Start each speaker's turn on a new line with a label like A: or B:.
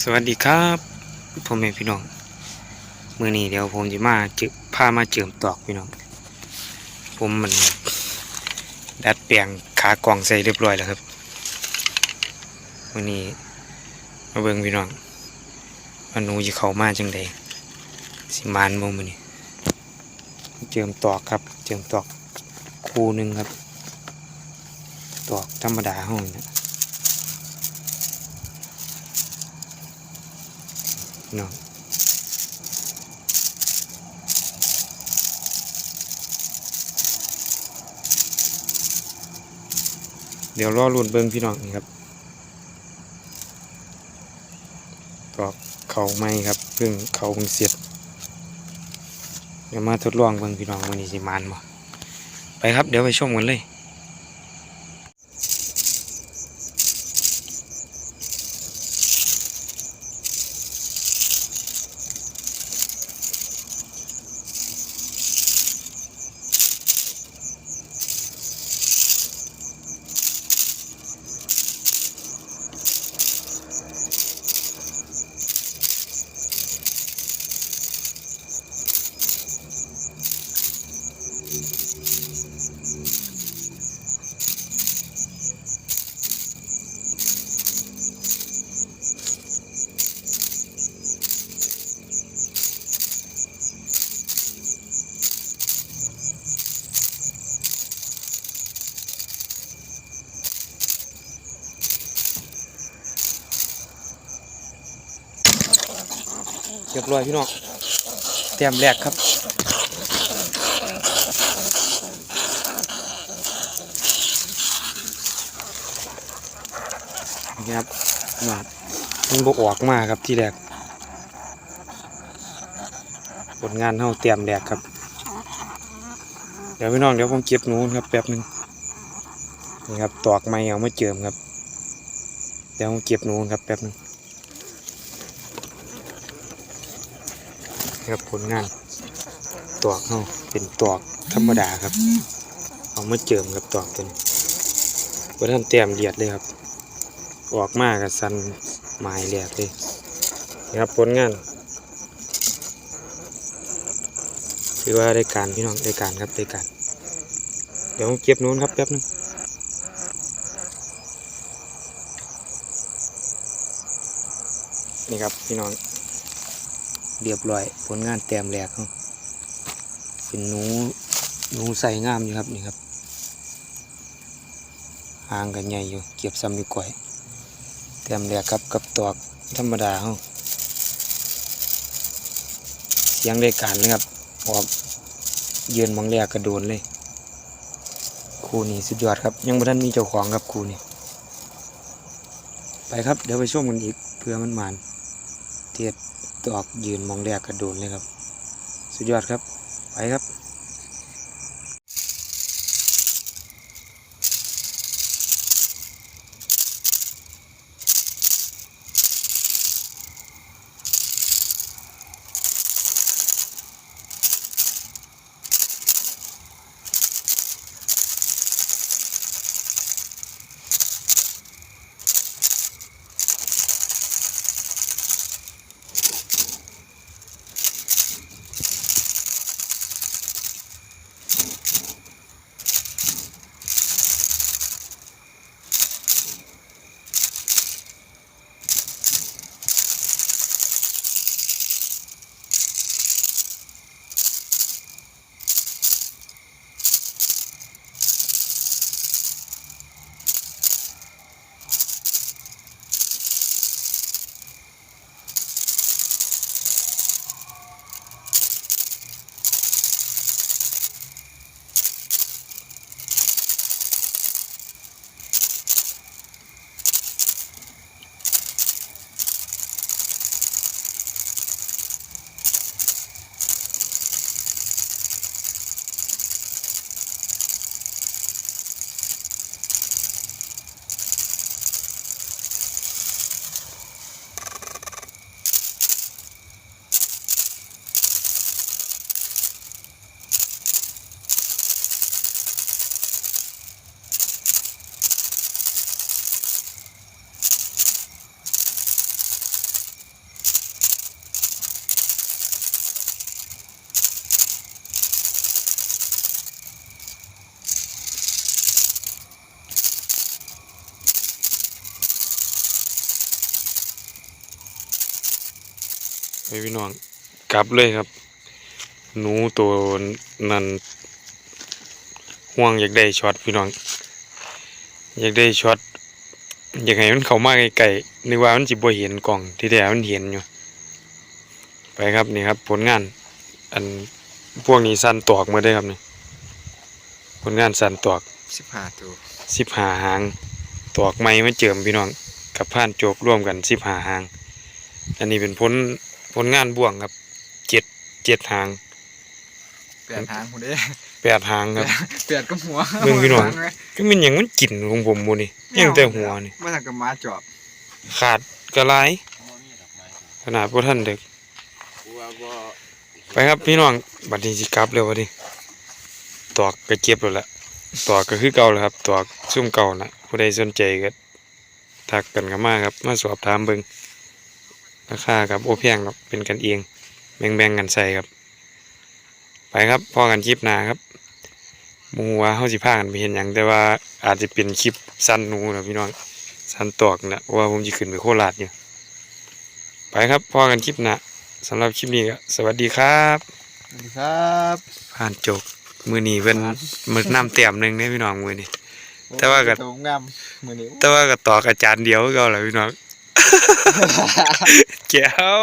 A: สวัสดีครับพ่อแม่พี่น้องมื่อนี้เดี๋ยวผมจะมาจึพามาเจิมตอกพี่น้อง ผมมันดัดแปลงขากล่องใส่เรียบร้อยแล้วครับมื่อนี้มาเบิ่งพี่น้องว่าหนูจะเข้ามาจังใดสิมานบ่มื่อนี้เจิมตอกครับ เจิมตอกคู่หนึ่งครับ ตอกธรรมดาห้องนะ น้องเดี๋ยวรอรุ่นเบิ้งพี่น้องนี่ครับตอกเขาไม้ครับเพิ่งเขาเพิ่งเสร็จเดี๋ยวมาทดลองเบิ้งพี่น้องวันนี้สิมานบ่ไปครับเดี๋ยวไปชมกันเลย เรียบร้อยพี่น้องเตรียมแรกครับนี่ครับมามันบกออกมาครับที่แรกผลงานเท่าเตรียมแรกครับ เดี๋ยวพี่น้องเดี๋ยวผมเก็บหนูครับแป๊บหนึ่งนี่ครับตอกไม้เอามาเจิมครับ เดี๋ยวผมเก็บหนูครับแป๊บหนึ่ง ครับผลงานตอกเขาเป็นตอกธรรมดาครับ เอามาเจิมกับตอกตัวนี้ว่าท่านเตรียมเดียดเลยครับ ออกมากับสันไม้แหลกเลยนี่ครับผลงานคือว่าได้การพี่น้องได้การครับได้การ เดี๋ยวเก็บนู้นครับแป๊บนึงนี่ครับพี่น้อง เรียบร้อย ผลงานแต้มแรกเขาเป็นหนูหนูใส่งามอยู่ครับนี่ครับหางกันใหญ่อยู่ เก็บซ้ำดีกว่าแต้มแรกครับกับตอกธรรมดาเขาเสียงได้การเลยครับออกยือนมองแรกกระโดนเลย คู่นี้สุดยอดครับ ยังไม่ทันมีเจ้าของครับคู่นี้ไปครับ เดี๋ยวไปชมกันอีกเพื่อมันหมานเทียบ ตอกยืนมองแรกกระโดดเลยครับ สุดยอดครับ ไปครับ พี่น้องกลับเลยครับ หนูตัวนั้นห่วงอยากได้ช็อตพี่น้อง อยากได้ช็อตอยากให้มันเข้ามาไกลๆนึกว่ามันสิบ่เห็นกล่องที่แท้มันเห็นอยู่ ไปครับนี่ครับ ผลงาน อันพวกนี้สั้นตอกมาได้อครับนี่ผลงานสั้นตอก
B: สิบห้าตัว
A: สิบหาหาง ตอกไม้มาเจิมพี่น้อง กับผ่านโจกร่วมกันสิบหาหาง อันนี้เป็นผล ผลงานบ่วงครับเจ็ดเจ็ดหาง
B: แปดทางคนเด้
A: แปดหางครับ
B: แปดก็หัว
A: มึงพี่น้อง
B: หัวทาไหม
A: ก็มันอย่างมันกินของผมบูนี่ยังแต่หัวนี่
B: ว่าทางกับม้าจอบ
A: ขาดกระไรขนาดพวกท่านเด็กไปครับพี่น้องบัดนี้สิกลับแล้ววะดิตอกก็เก็บแล้วละตอกก็คือเก่าแล้วครับตอกซุ่มเก่านะผู้ใดสนใจก็ทักกันกันมาครับ มาสอบถามเบิ่ง ราคาครับโอแพงครับเป็นกันเองแบ่งแบ่งๆกันใส่ครับ ไปครับพอกันคลิปหน้าครับหมูว่าเฮาสิพากันไปเห็นหยังแต่ว่าอาจจะเป็นคลิปสั้นหนูนะพี่น้องสั้นตอกนะเพราะว่าผมจะขึ้นไปโคราชอยู่ไปครับพอกันคลิปหน้าสำหรับคลิปนี้ก็สวัสดีครับ
B: สวัสดีครับ
A: ผ่านจบมือนี้เป็นมึกน้ำเต็มหนึ่งเนี่ยพี่น้องมือนี้แต่ว่าก็
B: ตรงงามมือนี้
A: แต่ว่าก็ต่อกับอาจารย์เดียวก็แหละพี่น้อง แก้ว